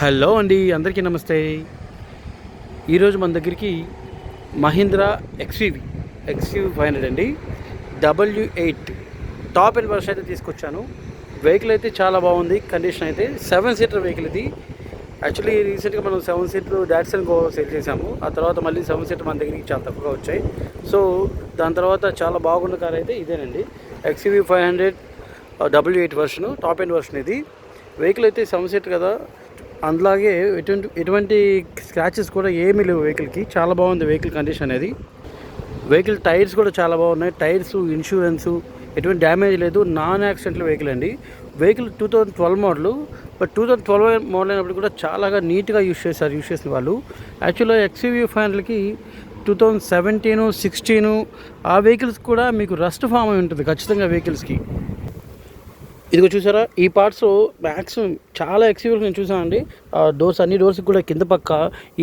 Hello అండి అందరికీ నమస్తే. ఈరోజు మన దగ్గరికి Mahindra XUV XUV five hundred అండి. W eight top end version అయితే తీసుకొచ్చాను. వెహికల్ అయితే చాలా బాగుంది కండిషన్ అయితే సెవెన్ సీటర్ వెహికల్ ఇది. యాక్చువల్లీ రీసెంట్గా మనం seven seater Datsun Go sale చేసాము ఆ తర్వాత మళ్ళీ సెవెన్ సీటర్ మన దగ్గరికి చాలా తక్కువగా వచ్చాయి. సో దాని తర్వాత చాలా బాగున్న కార్ అయితే ఇదేనండి. XUV five hundred W eight version top end version ఇది. వెహికల్ అయితే సెవెన్ సీటర్ కదా. అందులాగే ఎటువంటి ఎటువంటి స్క్రాచెస్ కూడా ఏమీ లేవు వెహికల్కి చాలా బాగుంది వెహికల్ కండిషన్ అనేది. వెహికల్ టైర్స్ కూడా చాలా బాగున్నాయి. టైర్స్ ఇన్సూరెన్సు ఎటువంటి డ్యామేజ్ లేదు. నాన్ యాక్సిడెంట్ వెహికల్ అండి. Vehicle two thousand twelve model but two thousand twelve model అయినప్పుడు కూడా చాలాగా నీట్గా యూస్ చేశారు యూస్ చేసిన వాళ్ళు. యాక్చువల్గా ఎక్స్యూవీ ఫ్యాన్లకి టూ థౌజండ్ సెవెంటీను సిక్స్టీను ఆ వెహికల్స్ కూడా మీకు రస్ట్ ఫామ్ అయి ఉంటుంది ఖచ్చితంగా వెహికల్స్కి ఇదిగో చూసారా ఈ పార్ట్స్ మ్యాక్సిమం చాలా ఎక్స్పీరియన్స్ నేను చూసానండి ఆ డోర్స్ అన్ని డోర్స్ కూడా కింద పక్క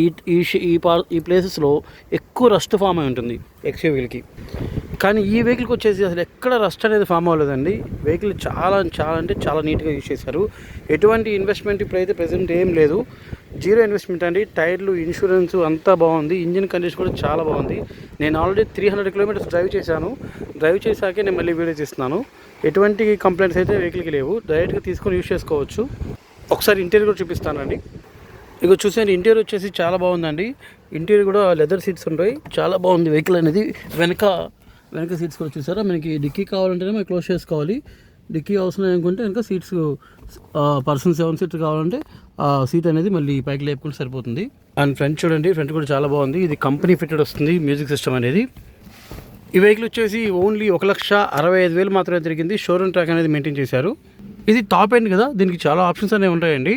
ఈ ఈ ఈ పార్ ఈ ప్లేసెస్లో ఎక్కువ రస్ట్ ఫామ్ అయి ఉంటుంది ఎక్స్యూవీలకి కానీ ఈ వెహికల్కి వచ్చేసి అసలు ఎక్కడ రస్ట్ అనేది ఫామ్ అవ్వలేదండి. వెహికల్ చాలా చాలా అంటే చాలా నీట్గా యూజ్ చేశారు. ఎటువంటి ఇన్వెస్ట్మెంట్ ఇప్పుడైతే ప్రజెంట్ ఏం లేదు. జీరో ఇన్వెస్ట్మెంట్ అండి. టైర్లు ఇన్సూరెన్స్ అంతా బాగుంది. ఇంజిన్ కండిషన్ కూడా చాలా బాగుంది. నేను already three hundred kilometres drive చేశాను. డ్రైవ్ చేశాకే నేను మళ్ళీ వీడియో తీస్తున్నాను. ఎటువంటి కంప్లైంట్స్ అయితే వెహికల్కి లేవు. డైరెక్ట్గా తీసుకొని యూజ్ చేసుకోవచ్చు. ఒకసారి ఇంటీరియర్ కూడా చూపిస్తానండి ఇక చూసాను ఇంటీరియర్ వచ్చేసి చాలా బాగుందండి. ఇంటీరియర్ కూడా లెదర్ సీట్స్ ఉంటాయి. చాలా బాగుంది వెహికల్ అనేది. వెనక వెనక సీట్స్ కూడా చూసారా? మనకి డిక్కీ కావాలంటేనే మనం క్లోజ్ చేసుకోవాలి. డిక్కీ అవసరం అనుకుంటే కనుక సీట్స్ పర్సన్ సెవెన్ సీట్ కావాలంటే ఆ సీట్ అనేది మళ్ళీ పైకి లేపుకుంటే సరిపోతుంది. అండ్ ఫ్రంట్ చూడండి ఫ్రంట్ కూడా చాలా బాగుంది. ఇది కంపెనీ ఫిట్టెడ్ వస్తుంది మ్యూజిక్ సిస్టమ్ అనేది. ఈ వెహికల్ వచ్చేసి ఓన్లీ ఒక లక్ష అరవై ఐదు వేలు మాత్రమే తిరిగింది. షోరూమ్ ట్రాక్ అనేది మెయింటైన్ చేశారు. ఇది టాప్ ఎండ్ కదా దీనికి చాలా ఆప్షన్స్ అనేవి ఉంటాయండి.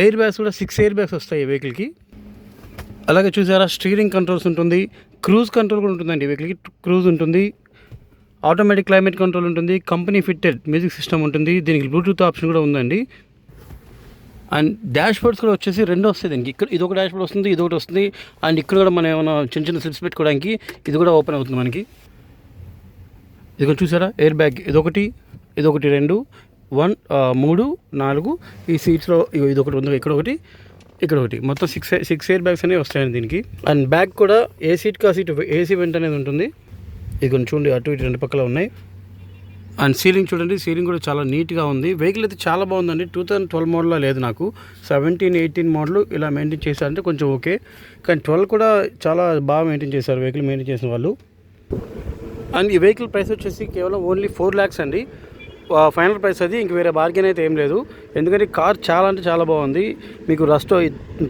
ఎయిర్ బ్యాగ్స్ కూడా సిక్స్ ఎయిర్ బ్యాగ్స్ వస్తాయి ఈ వెహికల్కి అలాగే చూసారా స్టీరింగ్ కంట్రోల్స్ ఉంటుంది క్రూజ్ కంట్రోల్ కూడా ఉంటుందండి ఈ వెహికల్కి క్రూజ్ ఉంటుంది ఆటోమేటిక్ క్లైమేట్ కంట్రోల్ ఉంటుంది కంపెనీ ఫిట్టెడ్ మ్యూజిక్ సిస్టమ్ ఉంటుంది దీనికి బ్లూటూత్ ఆప్షన్ కూడా ఉందండి. అండ్ డాష్ బోర్డ్స్ కూడా వచ్చేసి రెండు వస్తాయి దీనికి. ఇక్కడ ఇది ఒక డాష్ బోర్డ్ వస్తుంది ఇది ఒకటి వస్తుంది. అండ్ ఇక్కడ కూడా మనం ఏమైనా చిన్న చిన్న స్లిప్స్ పెట్టుకోవడానికి ఇది కూడా ఓపెన్ అవుతుంది మనకి. ఇది కూడా చూసారా? ఎయిర్ బ్యాగ్ ఇదొకటి ఇదొకటి రెండు వన్ మూడు నాలుగు ఈ సీట్స్లో ఇది ఒకటి ఉంది ఇక్కడ ఒకటి ఇక్కడ ఒకటి. మొత్తం సిక్స్ సిక్స్ ఎయిర్ బ్యాగ్స్ అనేవి వస్తాయండి దీనికి. అండ్ బ్యాగ్ కూడా ఏ సీట్కి ఆ సీట్ ఏసీ వెంట అనేది ఉంటుంది. ఇది కొంచెం చూడండి అటు ఇటు రెండు పక్కల ఉన్నాయి. అండ్ సీలింగ్ చూడండి సీలింగ్ కూడా చాలా నీట్గా ఉంది. వెహికల్ అయితే చాలా బాగుందండి. టూ థౌసండ్ ట్వెల్వ్ మోడల్లో లేదు నాకు. సెవెంటీన్ ఎయిటీన్ మోడల్ ఇలా మెయింటైన్ చేశారంటే కొంచెం ఓకే. కానీ ట్వెల్వ్ కూడా చాలా బాగా మెయింటైన్ చేశారు వెహికల్ మెయింటైన్ చేసిన వాళ్ళు. అండ్ ఈ వెహికల్ ప్రైస్ వచ్చేసి కేవలం ఓన్లీ ఫోర్ ల్యాక్స్ అండి. ఫైనల్ ప్రైస్ అది ఇంక వేరే బార్గెన్ అయితే ఏం లేదు. ఎందుకంటే కార్ చాలా అంటే చాలా బాగుంది. మీకు రస్ట్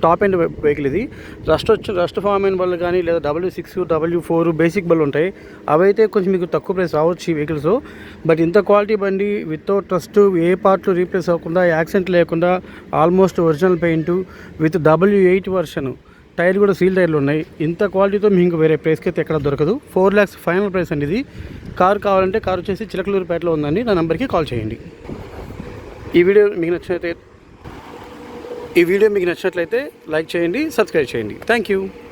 టాప్ ఎండ్ వెహికల్ ఇది. రస్ట్ వచ్చి రస్ట్ ఫామ్ అయిన బళ్ళు కానీ లేదా W six W four basic బళ్ళు ఉంటాయి. అవైతే కొంచెం మీకు తక్కువ ప్రైస్ రావచ్చు ఈ వెహికల్స్ బట్ ఇంత క్వాలిటీ బండి వితౌట్ ట్రస్ట్ ఏ పార్ట్లు రీప్లేస్ అవ్వకుండా యాక్సిడెంట్ లేకుండా almost original paint with W eight version tyre కూడా సీల్ టైర్లు ఉన్నాయి. ఇంత క్వాలిటీతో మీకు వేరే ప్రైస్కి అయితే ఎక్కడ దొరకదు. ఫోర్ ల్యాక్స్ ఫైనల్ ప్రైస్ అండి ఇది. కార్ కావాలంటే కార్ వచ్చేసి చిలకలూరుపేటలో ఉందండి. నా నెంబర్కి కాల్ చేయండి. ఈ వీడియో మీకు నచ్చినట్లయితే ఈ వీడియో మీకు నచ్చినట్లయితే లైక్ చేయండి సబ్స్క్రైబ్ చేయండి. Thank you.